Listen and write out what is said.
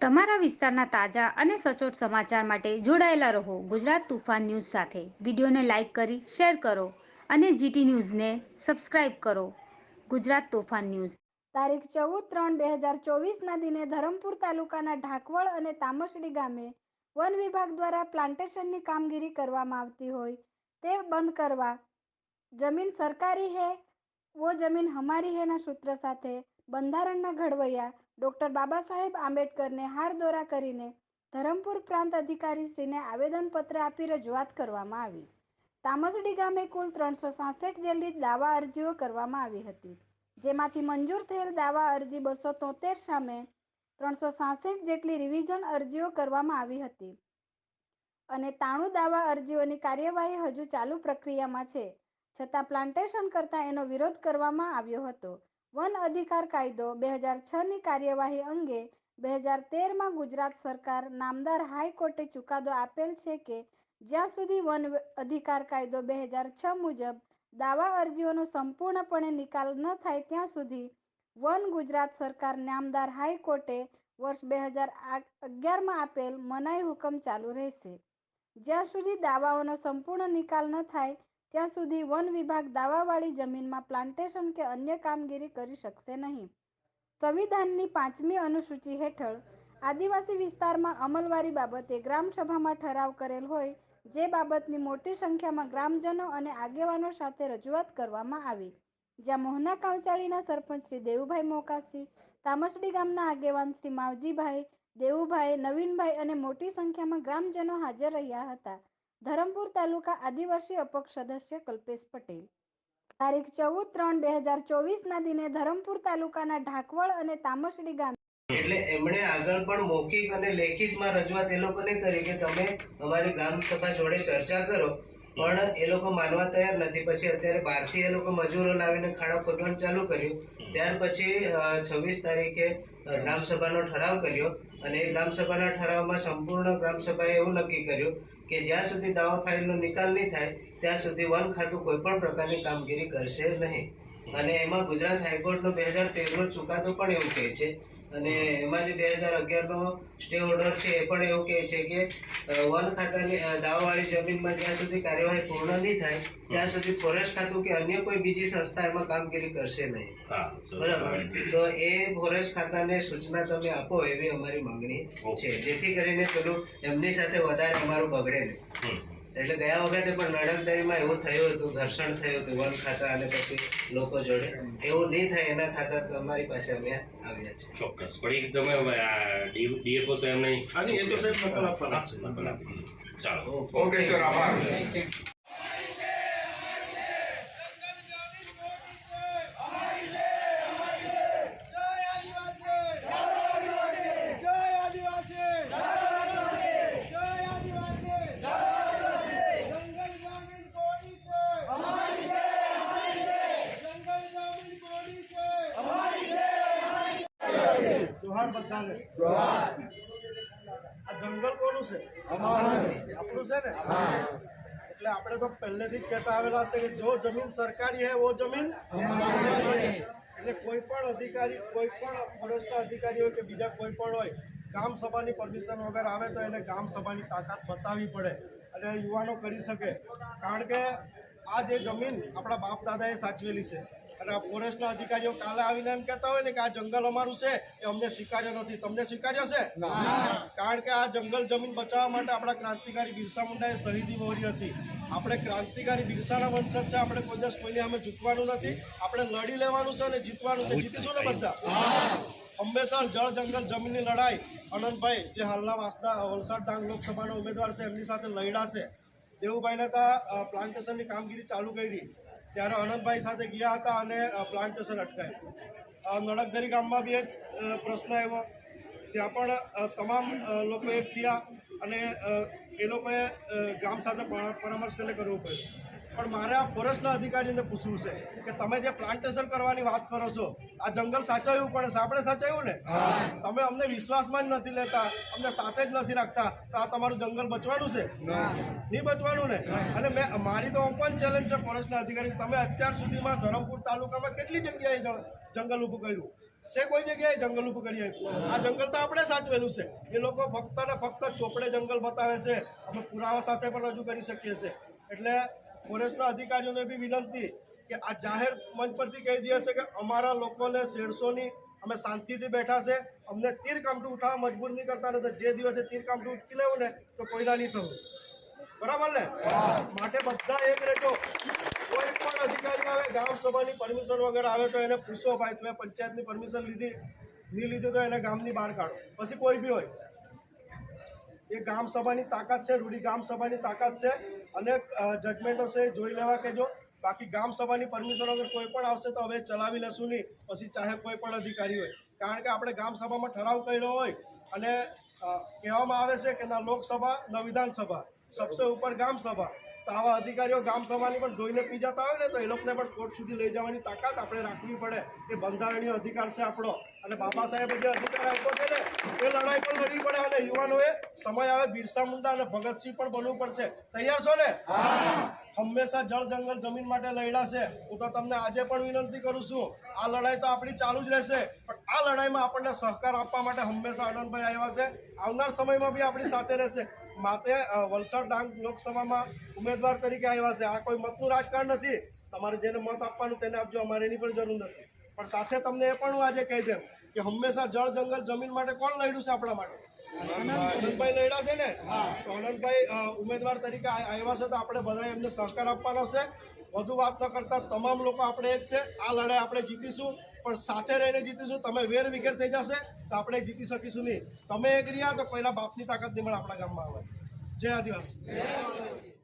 તમારા વિસ્તારના તાજા અને સચોટ સમાચાર માટે જોડાયેલા રહો ગુજરાત તુફાન ન્યૂઝ સાથે. વિડીયોને લાઇક કરી, શેર કરો અને જીટી ન્યૂઝને સબસ્ક્રાઇબ કરો. ગુજરાત તોફાન ન્યૂઝ. તારીખ ચૌદ ત્રણ બે હજાર ચોવીસના દિને ધરમપુર તાલુકાના ઢાકવળ અને તામસડી ગામે વન વિભાગ દ્વારા પ્લાન્ટેશનની કામગીરી કરવામાં આવતી હોય તે બંધ કરવા જમીન સરકારી હે વો જમીન હમારી હૈના સૂત્ર સાથે બંધારણના ઘડવૈયા ડોક્ટર બાબા સાહેબ આંબેડકરને હાર દોરા કરીને ધરમપુર પ્રાંત અધિકારી શ્રીને આવેદનપત્ર આપી રજૂઆત કરવામાં આવી તામસડી ગામે કુલ ત્રણસો સાસઠ જેટલી દાવા અરજીઓ કરવામાં આવી હતી, જેમાંથી મંજૂર થયેલ દાવા અરજી બસો તોતેર સામે ત્રણસો સાસઠ જેટલી રિવિઝન અરજીઓ કરવામાં આવી હતી. અને તાણું દાવા અરજીઓની કાર્યવાહી હજુ ચાલુ પ્રક્રિયામાં છે. છતાં પ્લાન્ટેશન કરતા એનો વિરોધ કરવામાં આવ્યો હતો. વન અધિકાર કાયદો બે હજાર છની કાર્યવાહી અંગે બે હજાર તેરમાં ગુજરાત સરકાર નામદાર હાઈકોર્ટે ચુકાદો આપેલ છે કે જ્યાં સુધી વન અધિકાર કાયદો બે હજાર છ મુજબ દાવા અરજીઓનો સંપૂર્ણપણે નિકાલ ન થાય ત્યાં સુધી વન ગુજરાત સરકાર નામદાર હાઈકોર્ટે વર્ષ બે હજાર અગિયારમાં આપેલ મનાઈ હુકમ ચાલુ રહેશે. જ્યાં સુધી દાવાઓનો સંપૂર્ણ નિકાલ ન થાય ત્યાં સુધી વન વિભાગ દાવાવાળી જમીનમાં પ્લાન્ટેશન કે અન્ય કામગીરી કરી શકશે નહીં. સંવિધાનની પાંચમી અનુસૂચિ હેઠળ આદિવાસી વિસ્તારમાં અમલવારી બાબતે ગ્રામસભામાં ઠરાવ કરેલ હોય, જે બાબતની મોટી સંખ્યામાં ગ્રામજનો અને આગેવાનો સાથે રજૂઆત કરવામાં આવી. જ્યાં મોહના કાવચાળીના સરપંચ શ્રી દેવુભાઈ મોકાસી, તામસડી ગામના આગેવાન શ્રી માવજીભાઈ, દેવુભાઈ, નવીનભાઈ અને મોટી સંખ્યામાં ગ્રામજનો હાજર રહ્યા હતા. ધરમપુર તાલુકા આદિવાસી અપક્ષ સદસ્ય કલ્પેશ પટેલ. તારીખ ચૌદ ત્રણ બે હજાર ચોવીસના દિને ધરમપુર તાલુકાના ઢાકવળ અને તામસડી ગામે એટલે એમણે આગળ પણ મૌખિક અને લેખિતમાં રજૂઆત એ લોકોને કરી કે તમે અમારી ગ્રામ સભા જોડે ચર્ચા કરો, પણ એ લોકો માનવા તૈયાર નથી. પછી અત્યારે બહારથી એ લોકો મજૂરો લાવીને ખાડા ખોદવાનું ચાલુ કર્યું. ત્યાર પછી છવ્વીસ તારીખે ગ્રામસભાનો ઠરાવ કર્યો. અને એ ગ્રામસભાના ઠરાવમાં સંપૂર્ણ ગ્રામસભાએ એવું નક્કી કર્યું કે જ્યાં સુધી દાવા ફાઇલનો નિકાલ નહીં થાય, ત્યાં સુધી વન ખાતું કોઈ પણ પ્રકારની કામગીરી કરશે નહીં. અને એમાં ગુજરાત હાઈકોર્ટનો બે હજાર તેરનો ચુકાદો પણ એવું કહે છે અને એમાં જે બે હજાર અગિયારનો સ્ટે ઓર્ડર છે એ પણ એવું કહે છે કે વન ખાતાની દાવાવાળી જમીનમાં જ્યાં સુધી કાર્યવાહી પૂર્ણ નહીં થાય ત્યાં સુધી ફોરેસ્ટ ખાતું કે અન્ય કોઈ બીજી સંસ્થા એમાં કામગીરી કરશે નહીં. બરાબર? તો એ ફોરેસ્ટ ખાતાને સૂચના તમે આપો એવી અમારી માંગણી છે. જેથી કરીને પેલું એમની સાથે વધારે અમારું બગડે નહીં. એટલે ગયા વખતે પણ નડકદારીમાં એવું થયું હતું ઘર્ષણ થયું હતું વન ખાતા અને પછી લોકો જોડે. એવું નહીં થાય એના ખાતર તમારી પાસે અમે છે. ચોક્કસ. પણ એક તમે હવે આ ડીએફઓ સાહેબ નહીં એ તો સાહેબ નકલ આપવાના છે. નકલ આપી ચાલો. ઓકે સર આભાર જય આદિવાસી જય આદિવાસી જય આદિવાસી જંગલ જમીન કોની છે અમારી છે અમારી છે જંગલ જમીન કોની છે અમારી છે જોહાર બધાને. જોહાર. આ જંગલ કોનું છે? આપણું છે ને? એટલે આપણે તો પહેલેથી જ કહેતા આવેલા છે કે જો જમીન સરકારી હે વો જમીન એટલે કોઈ પણ અધિકારી કોઈ પણ ફોરેસ્ટના અધિકારી હોય કે બીજા કોઈ પણ હોય ગામ સભાની પરમિશન વગર આવે તો એને ગામ સભાની તાકાત બતાવવી પડે. અને યુવાનો કરી શકે. કારણ કે આ જે જમીન આપણા બાપ દાદાએ સાચવેલી છે. અને આ ફોરેસ્ટના અધિકારીઓ કાલે આવીને એમ કહેતા હોય ને કે આ જંગલ અમારું છે એ અમને સ્વીકાર્યો નથી. તમને સ્વીકાર્યો છે? કારણ કે આ જંગલ જમીન બચાવવા માટે આપણા ક્રાંતિકારી બિરસા મુંડાએ શહીદી વહોરી હતી. આપણે ક્રાંતિકારી બિરસાના વંશજ છે આપણે કોઈ દસ કોઈને અમે ઝૂકવાનું નથી. આપણે લડી લેવાનું છે અને જીતવાનું છે. જીતીશું ને બધા? હંમેશા જળ જંગલ જમીનની લડાઈ. અનંતભાઈ જે હાલના વાસદા વલસાડ ડાંગ લોકસભાના ઉમેદવાર છે એમની સાથે લડ્યા છે. દેવુભાઈને ત્યાં પ્લાન્ટેશનની કામગીરી ચાલુ કરી. ત્યારે અનંતભાઈ સાથે ગયા હતા અને પ્લાન્ટેશન અટકાયું. અ, નડકદરી ગામમાં બી એક પ્રશ્ન આવ્યો. ત્યાં પણ તમામ લોકો એક થયા અને એ લોકોએ ગામ સાથે પરામર્શ કરીને કરવું પડ્યું. પણ મારે આ ફોરેસ્ટના અધિકારીને પૂછવું છે કે તમે જે પ્લાન્ટેશન કરવાની વાત કરો છો, આ જંગલ સાચવ્યું પણ આપણે સાચવ્યું ને? તમે અમને વિશ્વાસમાં જ નથી લેતા, અમને સાથે જ નથી રાખતા, તો આ તમારું જંગલ બચવાનું છે? નહીં બચવાનું ને? અને મેં, મારી તો ઓપન ચેલેન્જ છે ફોરેસ્ટના અધિકારી તમે અત્યાર સુધીમાં ધરમપુર તાલુકામાં કેટલી જગ્યાએ જંગલ ઊભું કર્યું? છે કોઈ જગ્યાએ જંગલ ઉભું કરી આપ્યું આ જંગલ તો આપણે સાચવેલું છે. એ લોકો ફક્ત ને ફક્ત ચોપડે જંગલ બતાવે છે. અમે પુરાવા સાથે પણ રજૂ કરી શકીએ છીએ. એટલે ફોરેસ્ટના અધિકારીઓને બી વિનંતી કે આ જાહેર મંચ પરથી કહી દે છે કે અમારા લોકોને શેરસોની અમે શાંતિથી બેઠા છે, અમને તીર કામઠું ઉઠાવવા મજબૂર નહીં કરતા ને જે દિવસે તીર કામઠું ઉઠી લેવું ને તો કોઈના નહીં થવું. બરાબર ને? માટે બધા એક રહેજો. કોઈ પણ અધિકારી આવે ગામ સભાની પરમિશન વગર આવે તો એને પૂછો ભાઈ, તમે પંચાયતની પરમિશન લીધી, નહીં લીધી તો એને ગામની બહાર કાઢો. પછી કોઈ બી હોય એ ગામ સભાની તાકાત છે, રૂડી ગામ સભાની તાકાત છે અને જજમેન્ટો છે જોઈ લેવા કેજો બાકી ગામ સભાની પરમિશન વગર કોઈ પણ આવશે તો હવે ચલાવી લેશું નહીં. પછી ચાહે કોઈ પણ અધિકારી હોય. કારણ કે આપણે ગામ સભામાં ઠરાવ કર્યો હોય અને કહેવામાં આવે છે કે ના લોકસભા ન વિધાનસભા, સબસે ઉપર ગામ સભા. તો આવા અધિકારીઓ ગામ સભાની પણ ધોઈને પી જતા હોય ને તો એ લોકોને પણ કોર્ટ સુધી લઈ જવાની તાકાત આપણે રાખવી પડે. એ બંધારણીય અધિકાર છે આપણો. અને બાબા સાહેબે જે અધિકાર આપ્યો છે ને લડાઈ પણ લડવી પડે અને યુવાનોએ સમય આવે બિરસા મુંડા અને ભગતસિંહ પણ બનવું પડશે. તૈયાર છો ને? હંમેશા જળ જંગલ જમીન માટે લડ્યા છે. હું તો તમને આજે પણ વિનંતી કરું છું. આ લડાઈ તો આપણી ચાલુ જ રહેશે. પણ આ લડાઈમાં આપણને સહકાર આપવા માટે હંમેશા આનંદભાઈ આવ્યા છે. આવનાર સમયમાં બી આપણી સાથે રહેશે. માટે વલસાડ ડાંગ લોકસભામાં ઉમેદવાર તરીકે આવ્યા છે. આ કોઈ મતનું રાજકારણ નથી. તમારે જેને મત આપવાનું તેને આપજો. અમારે એની પણ જરૂર નથી. પણ સાથે તમને એ પણ હું આજે કહી દઉં કે હંમેશા જળ જંગલ જમીન માટે કોણ લડ્યું છે આપણા માટે? આનંદભાઈ લડ્યા છે ને? હા, તો આનંદભાઈ ઉમેદવાર તરીકે આવ્યા છે તો આપણે બધા એમને સહકાર આપવાનો છે. વધુ વાત ન કરતા તમામ લોકો આપણે એક છે. આ લડાઈ આપણે જીતીશું, પણ સાથે રહીને જીતીશું. તમે વેર વિખેર થઈ જશે તો આપણે જીતી શકીશું નહીં. તમે એક રહ્યા તો પહેલાં બાપની તાકાત નહીં મળે આપણા ગામમાં આવે. જય આદિવાસી.